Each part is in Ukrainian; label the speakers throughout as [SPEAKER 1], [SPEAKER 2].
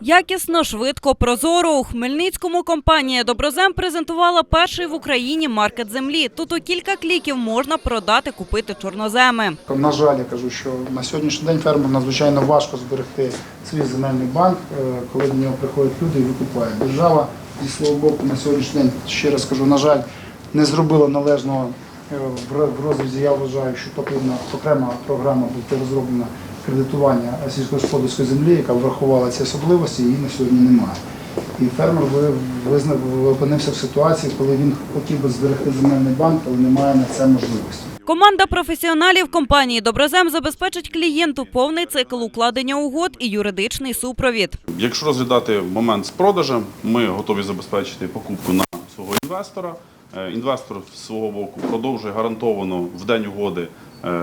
[SPEAKER 1] Якісно, швидко, прозоро. У Хмельницькому компанія Доброзем презентувала перший в Україні маркет землі. Тут у кілька кліків можна продати, купити чорноземи.
[SPEAKER 2] На жаль, я кажу, що на сьогоднішній день фермеру надзвичайно важко зберегти свій земельний банк, е, коли до нього приходять люди і викупають. Держава зі свого боку на сьогоднішній день, ще раз кажу, на жаль, не зробила належного е, в ро- в розрізі. Я вважаю, що потрібна окрема програма бути розроблена кредитування сільськогосподарської землі, яка врахувала ці особливості, її на сьогодні немає. І фермер визнав, опинився в ситуації, коли він хотів би зберегти земельний банк, але немає на це можливості.
[SPEAKER 1] Команда професіоналів компанії Доброзем забезпечить клієнту повний цикл укладення угод і юридичний супровід.
[SPEAKER 3] Якщо розглядати момент з продажем, ми готові забезпечити покупку на свого інвестора. Е, Інвестор з свого боку продовжує гарантовано в день угоди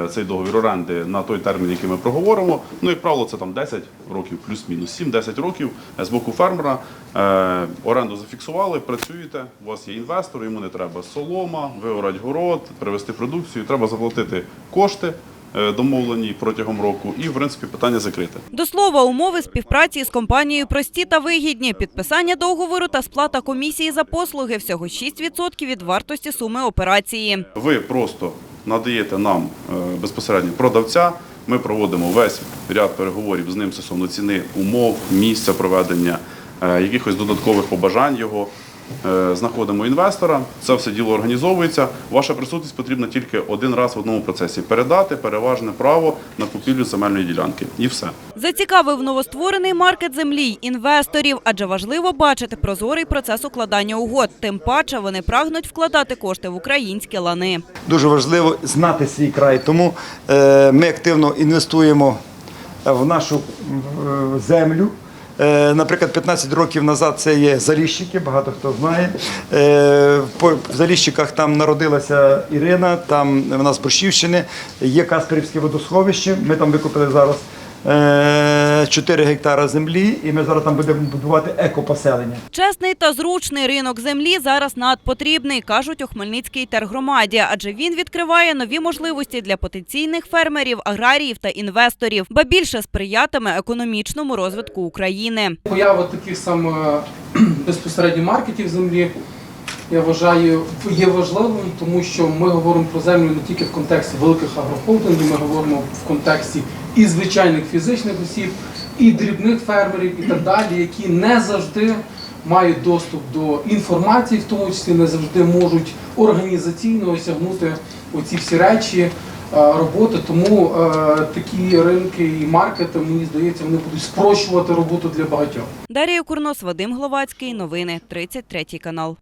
[SPEAKER 3] цей договір оренди на той термін, який ми проговоримо. Ну, як правило, це там 10 років, плюс-мінус 7-10 років з боку фермера. Е, Оренду зафіксували, працюєте, у вас є інвестор, йому не треба солома, виорати город, привезти продукцію, треба заплатити кошти е, домовлені протягом року, і в принципі питання закрите.
[SPEAKER 1] До слова, умови співпраці з компанією прості та вигідні. Підписання договору та сплата комісії за послуги всього 6% від вартості суми операції.
[SPEAKER 3] Ви просто надаєте нам е, безпосередньо продавця. Ми проводимо весь ряд переговорів з ним стосовно ціни, умов, місця проведення, е, якихось додаткових побажань його. Е, Знаходимо інвестора, це все діло організовується. Ваша присутність потрібна тільки один раз в одному процесі передати переважне право на купівлю земельної ділянки. І все.
[SPEAKER 1] Зацікавив новостворений маркет землі й інвесторів, адже важливо бачити прозорий процес укладання угод. Тим паче вони прагнуть вкладати кошти в українські лани.
[SPEAKER 4] Дуже важливо знати свій край. Тому е, ми активно інвестуємо в нашу е, землю. Е, Наприклад, 15 років назад це є Заліщики, багато хто знає. Е, В Заліщиках там народилася Ірина, там вона з Борщівщини, є Каспирівське водосховище. Ми там викупили зараз е, 4 гектара землі, і ми зараз там будемо будувати екопоселення.
[SPEAKER 1] Чесний та зручний ринок землі зараз надпотрібний, кажуть у Хмельницькій тергромаді, адже він відкриває нові можливості для потенційних фермерів, аграріїв та інвесторів, ба більше сприятиме економічному розвитку України.
[SPEAKER 5] Поява таких саме безпосередньо маркетів землі, я вважаю, є важливим, тому що ми говоримо про землю не тільки в контексті великих агрохолдингів, ми говоримо в контексті і звичайних фізичних осіб, і дрібних фермерів, і так далі, які не завжди мають доступ до інформації, в тому числі не завжди можуть організаційно осягнути оці всі речі е, роботи. Тому е, такі ринки і маркети, мені здається, вони будуть спрощувати роботу для багатьох.
[SPEAKER 1] Дарія Курнос, Вадим Гловацький. Новини 33 канал.